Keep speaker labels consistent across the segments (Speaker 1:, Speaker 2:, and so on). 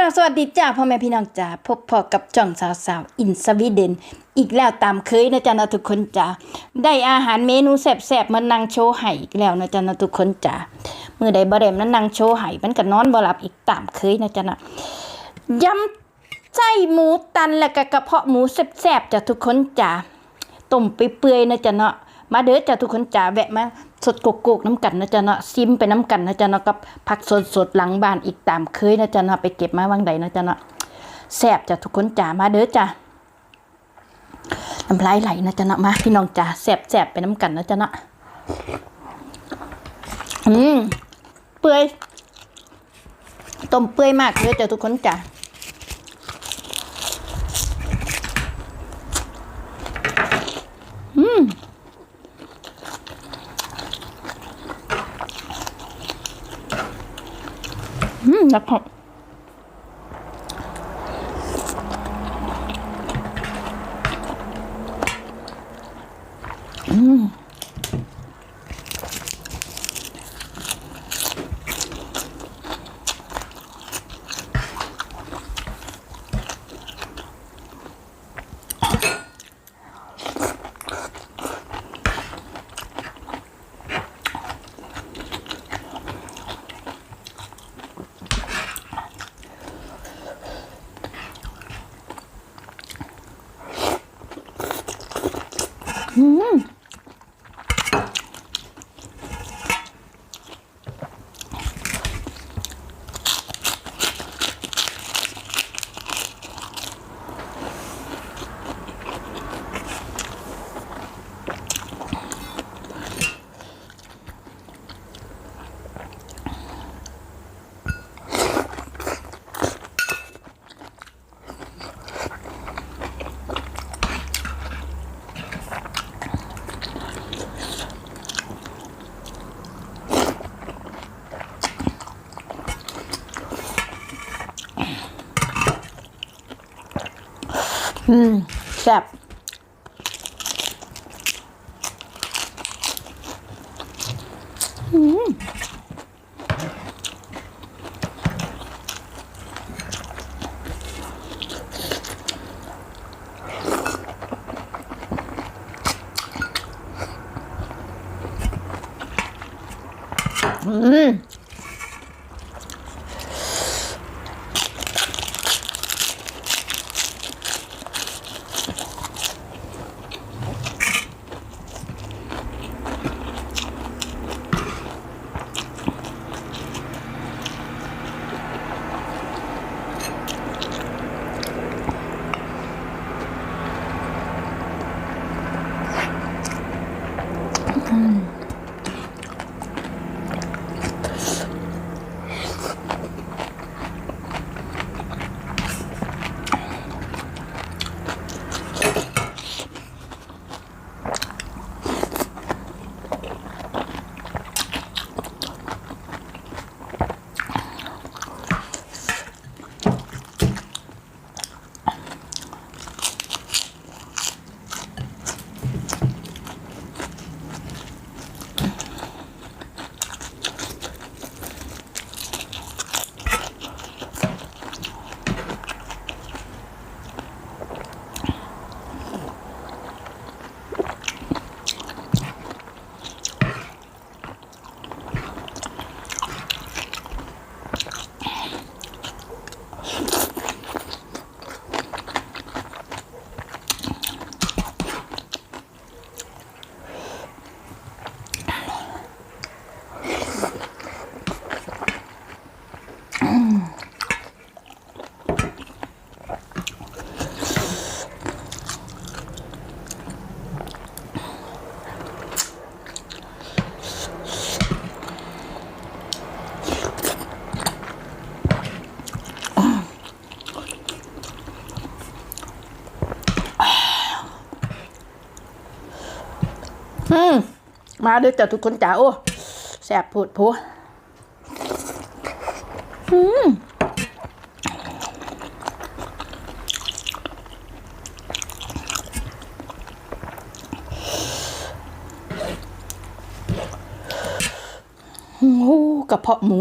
Speaker 1: รสวัสดีจ้าพ่อแม่พี่น้องจ้าพบพอกับจ่องสาวสาวๆอินสวีเดน อีกแล้วตามเคยนะจ๊ะนะทุกคนจ้าได้อาหารเมนูแซ่บๆมานั่งโชว์ไห้อีกแล้วนะจ๊ะนะทุกคนจ้ามือใดบ่ได้นั้นนั่งโชว์ไห้มันก็นอนบ่หลับอีกตามเคยนะจ๊ะนะยำไส้หมูตันและก็กระเพาะหมูแซ่บๆจ้ะทุกคนจ้าต้มไปเปื่อยๆนะจ๊ะเนาะมาเด้อจ้ะทุกคนจ้าแวะมา สดโกโกกน้ำกันนะจ๊ะเนาะซิมไปน้ำกันนะจ๊ะเนาะกับผักสดสดหลังบ้านอีกตามเคยนะจ๊ะเนาะไปเก็บมาวังใดนะจ๊ะเนาะแซ่บจ้ะทุกคนจ้ามาเด้อจ้ะน้ำลายไหลนะจ๊ะเนาะมาพี่น้องจ้าแซ่บแซ่บไปน้ำกันนะจ๊ะเนาะอืมเปื่อยต้มเปื่อยมากเลยจ้ะทุกคนจ้า อืมแล้วพ อ อืมแซ่บ อืมมาด้วยจ้ะทุกคนจ้าโอ้แสบพูดพูอืมโอ้กระเพาะหมู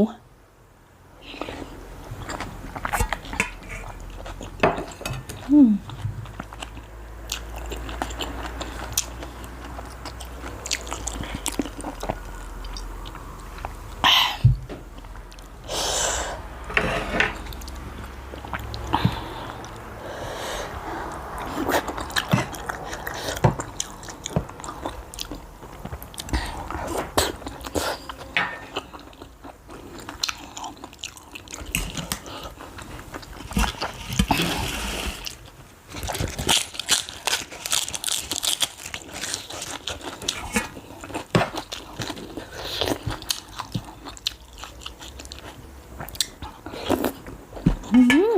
Speaker 1: Mm-hmm.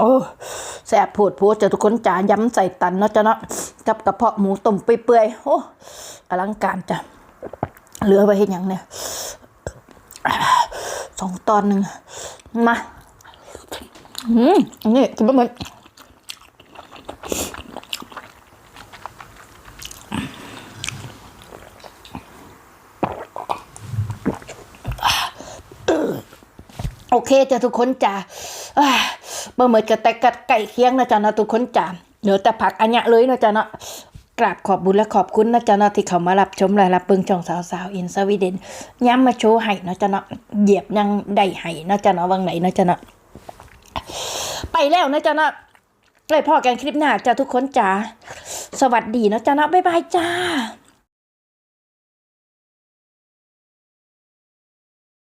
Speaker 1: โอ้แสบโผดโพดจะทุกคนจ๋าย้ำใส่ตันเนาะจ้ะเนาะกับกระเพาะหมูต้มเปื่อยๆโอ้อลังการจ้ะเหลือไว้เห็นยังเนี่ยสองตอนหนึ่งมาอืมอันนี่กินบะหมี่โอเคจ้ะทุกคนจ่า บะหมี่กระแตกกัดไก่เคียงนะจ๊ะนะทุกคนจ้ะเหลือแต่ผักอันเนี้ยเลยนะจ๊ะเนาะกราบขอบบุญและขอบคุณนะจ๊ะเนาะที่เขามารับชมและรับเบิ่งช่องสาวสาวอินสวีเดนย้ำมาโชว์ให้นะจ๊ะเนาะเหยียบยังได้ให้นะจ๊ะเนาะวังไหนนะจ๊ะเนาะไปแล้วนะจ๊ะเนาะเลยพ่อกันคลิปหน้าจ้ะทุกคนจ้าสวัสดีนะจ๊ะเนาะบ๊ายบายจ้า